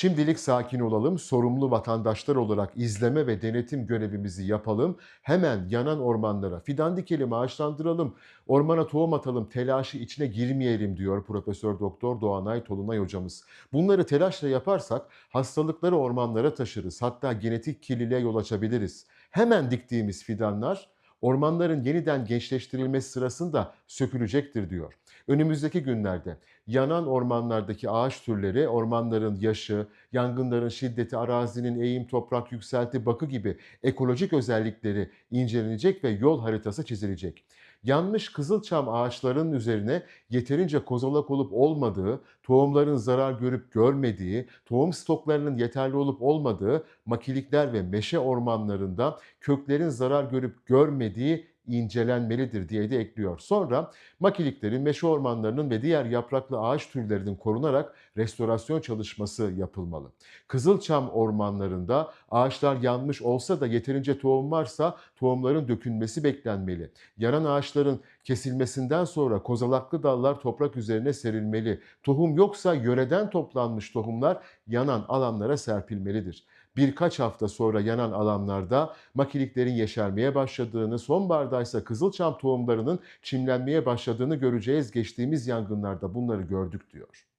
Şimdilik sakin olalım, sorumlu vatandaşlar olarak izleme ve denetim görevimizi yapalım. Hemen yanan ormanlara fidan dikelim, ağaçlandıralım, ormana tohum atalım, telaşı içine girmeyelim diyor Profesör Doktor Doğanay Tolunay hocamız. Bunları telaşla yaparsak hastalıkları ormanlara taşırız. Hatta genetik kirliliğe yol açabiliriz. Hemen diktiğimiz fidanlar ormanların yeniden gençleştirilmesi sırasında sökülecektir diyor. Önümüzdeki günlerde yanan ormanlardaki ağaç türleri, ormanların yaşı, yangınların şiddeti, arazinin eğim, toprak yükselti, bakı gibi ekolojik özellikleri incelenecek ve yol haritası çizilecek. Yanmış kızılçam ağaçların üzerine yeterince kozalak olup olmadığı, tohumların zarar görüp görmediği, tohum stoklarının yeterli olup olmadığı, makilikler ve meşe ormanlarında köklerin zarar görüp görmediği incelenmelidir diye de ekliyor. Sonra makiliklerin, meşe ormanlarının ve diğer yapraklı ağaç türlerinin korunarak restorasyon çalışması yapılmalı. Kızılçam ormanlarında ağaçlar yanmış olsa da yeterince tohum varsa tohumların dökülmesi beklenmeli. Yanan ağaçların kesilmesinden sonra kozalaklı dallar toprak üzerine serilmeli. Tohum yoksa yöreden toplanmış tohumlar yanan alanlara serpilmelidir. Birkaç hafta sonra yanan alanlarda makiliklerin yeşermeye başladığını, sonbahardaysa kızılçam tohumlarının çimlenmeye başladığını göreceğiz. Geçtiğimiz yangınlarda bunları gördük diyor.